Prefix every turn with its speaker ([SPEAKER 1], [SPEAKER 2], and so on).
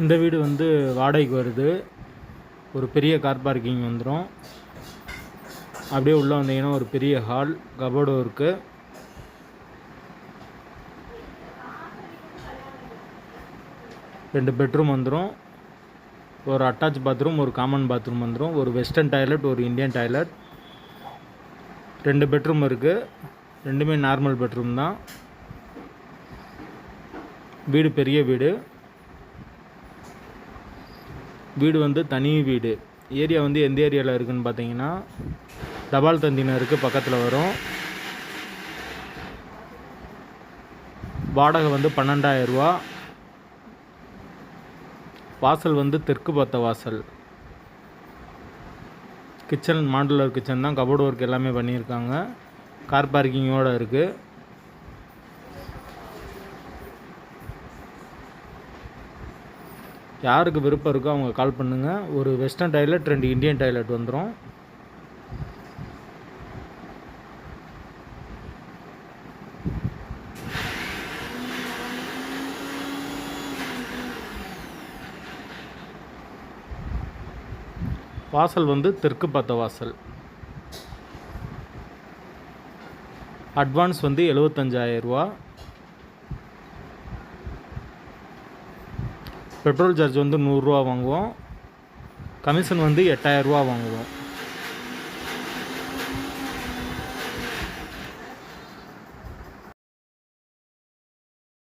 [SPEAKER 1] இந்த வீடு வந்து வாடகைக்கு வருது. ஒரு பெரிய கார் பார்க்கிங் வந்துடும் அப்படியே உள்ளே வந்தீங்கன்னா ஒரு பெரிய ஹால் கபோர்டும் இருக்குது ரெண்டு பெட்ரூம் வந்துடும் ஒரு அட்டாச் பாத்ரூம் ஒரு காமன் பாத்ரூம் வந்துடும் ஒரு வெஸ்டர்ன் டாய்லெட் ஒரு இந்தியன் டாய்லெட் ரெண்டு பெட்ரூம் இருக்குது ரெண்டுமே நார்மல் பெட்ரூம் தான். வீடு பெரிய வீடு. வீடு வந்து தனி வீடு. ஏரியா வந்து எந்த ஏரியாவில் இருக்குதுன்னு பார்த்தீங்கன்னா தபால் தந்தினருக்கு பக்கத்தில் வரும். வாடகை வந்து பன்னெண்டாயிரரூவா வாசல் வந்து தெற்கு பார்த்த வாசல். கிச்சன் மாடுலர் கிச்சன் தான் கபோர்டு ஒர்க் எல்லாமே பண்ணியிருக்காங்க. கார் பார்க்கிங்கோடு இருக்குது யாருக்கு விருப்பம் இருக்கோ அவங்க கால் பண்ணுங்கள் ஒரு வெஸ்டர்ன் டாய்லெட் ரெண்டு இந்தியன் டாய்லெட் வந்துடும் வாசல் வந்து தெற்கு பார்த்த வாசல். அட்வான்ஸ் வந்து 75000 பெட்ரோல் சார்ஜ் வந்து நூறுரூவா வாங்குவோம். கமிஷன் வந்து எட்டாயிரரூவா வாங்குவோம்.